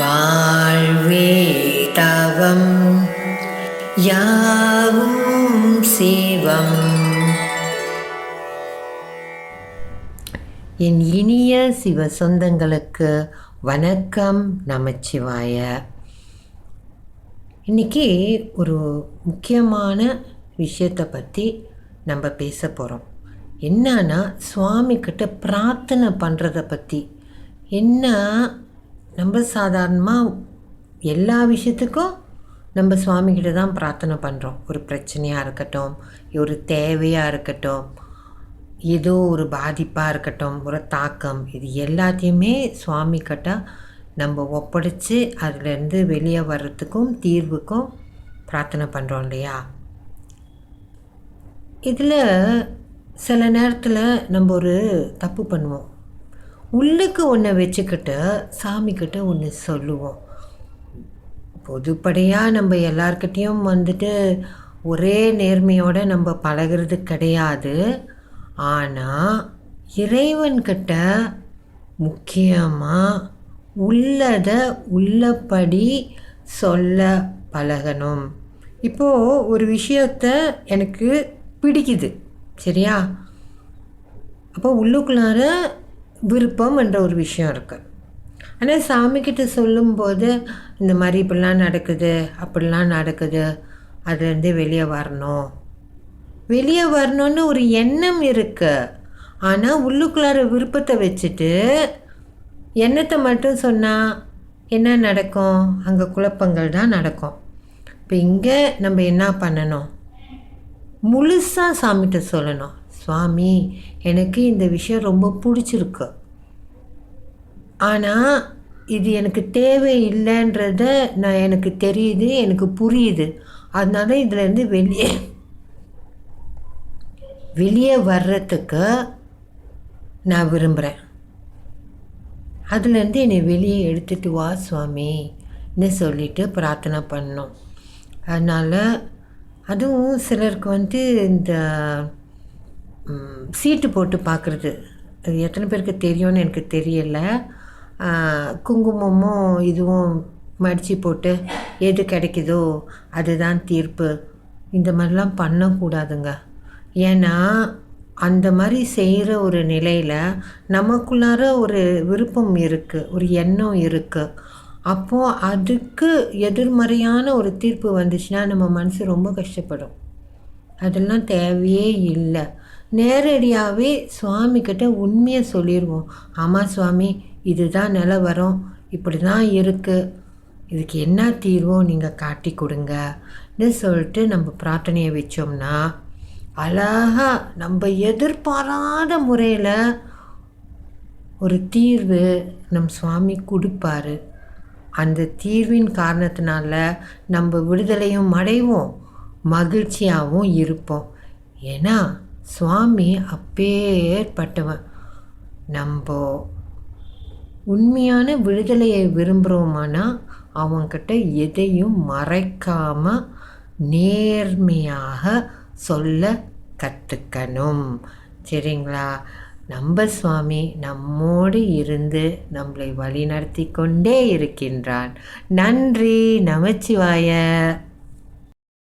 வாழ்வே தவம் யாவும் சிவம். என் இனிய சிவ சொந்தங்களுக்கு வணக்கம் நமச்சிவாய. இன்னைக்கு ஒரு முக்கியமான விஷயத்தை பற்றி நம்ம பேச போகிறோம் என்னன்னா சுவாமிக்கிட்ட பிரார்த்தனை பண்ணுறத பற்றி என்ன நம்ம சாதாரணமாக எல்லா விஷயத்துக்கும் நம்ம சுவாமிகிட்ட தான் பிரார்த்தனை பண்ணுறோம் ஒரு பிரச்சனையாக இருக்கட்டும் ஒரு தேவையாக இருக்கட்டும் ஏதோ ஒரு பாதிப்பாக இருக்கட்டும் ஒரு தாக்கம் இது எல்லாத்தையுமே சுவாமி கிட்ட நம்ம ஒப்படைச்சு அதுலேருந்து வெளியே வர்றதுக்கும் தீர்வுக்கும் பிரார்த்தனை பண்ணுறோம் இல்லையா? இதில் சில நேரத்தில் நம்ம ஒரு தப்பு பண்ணுவோம். உள்ளுக்கு ஒன்றை வச்சுக்கிட்டு சாமிக்கிட்ட ஒன்று சொல்லுவோம். பொதுப்படையாக நம்ம எல்லார்கிட்டேயும் வந்துட்டு ஒரே நேர்மையோடு நம்ம பழகிறது கிடையாது. ஆனால் இறைவன்கிட்ட முக்கியமாக உள்ளதை உள்ளபடி சொல்ல பழகணும். இப்போது ஒரு விஷயத்த எனக்கு பிடிக்குது சரியா? அப்போ உள்ளுக்குள்ளார விருப்பம் என்ற ஒரு விஷயம் இருக்குது ஆனால் சாமிக்கிட்ட சொல்லும்போது இந்த மாதிரி இப்படிலாம் நடக்குது அப்படிலாம் நடக்குது அதுலேருந்து வெளியே வரணும். வெளியே வரணும்னு ஒரு எண்ணம் இருக்குது ஆனால் உள்ளுக்குள்ளார விருப்பத்தை வச்சுட்டு எண்ணத்தை மட்டும் சொன்னால் என்ன நடக்கும்? அங்கே குழப்பங்கள் தான் நடக்கும். இப்போ இங்கே நம்ம என்ன பண்ணணும்? முழுசாக சாமிகிட்ட சொல்லணும். சுவாமி எனக்கு இந்த விஷயம் ரொம்ப பிடிச்சிருக்கு. ஆனால் இது எனக்கு தேவை இல்லைன்றத நான் எனக்கு தெரியுது எனக்கு புரியுது. அதனால இதுலேருந்து வெளியே வெளியே வர்றதுக்கு நான் விரும்புகிறேன் அதுலேருந்து என்னை வெளியே எடுத்துகிட்டு வா சுவாமின்னு சொல்லிட்டு பிரார்த்தனை பண்ணோம். அதனால் அதுவும் சிலருக்கு வந்து இந்த சீட்டு போட்டு பார்க்குறது. அது எத்தனை பேருக்கு தெரியும்னு எனக்கு தெரியல. குங்குமமும் இதுவும் மடித்து போட்டு எது கிடைக்குதோ அதுதான் தீர்ப்பு. இந்த மாதிரிலாம் பண்ணக்கூடாதுங்க. ஏன்னா அந்த மாதிரி செய்கிற ஒரு நிலையில் நமக்குள்ளார ஒரு விருப்பம் இருக்குது ஒரு எண்ணம் இருக்குது அப்போது அதுக்கு எதிர்மறையான ஒரு தீர்ப்பு வந்துச்சுன்னா நம்ம மனசு ரொம்ப கஷ்டப்படும். அதெல்லாம் தேவையே இல்லை. நேரடியாகவே சுவாமிக்கிட்ட உண்மையை சொல்லிடுவோம் ஆமாம் சுவாமி இதுதான் நிலவரம். இப்படி தான் இருக்குது இதுக்கு என்ன தீர்வோ நீங்கள் காட்டி கொடுங்கன்னு சொல்லிட்டு நம்ம பிரார்த்தனையை வச்சோம்னா அழகா நம்ம எதிர்பாராத முறையில் ஒரு தீர்வு நம் சுவாமி கொடுப்பாரு. அந்த தீர்வின் காரணத்தினால நம்ம விடுதலையும் அடைவோம். மகிழ்ச்சியாகவும் இருப்போம். ஏன்னா சுவாமி அப்பேற்பட்டவன் நம்ம உண்மையான விடுதலையை விரும்புகிறோமானா அவன்கிட்ட எதையும் மறைக்காமல் நேர்மையாக சொல்ல கற்றுக்கணும் சரிங்களா? நம்ம சுவாமி நம்மோடு இருந்து நம்மளை வழிநடத்தி கொண்டே இருக்கின்றான். நன்றி நமச்சிவாய.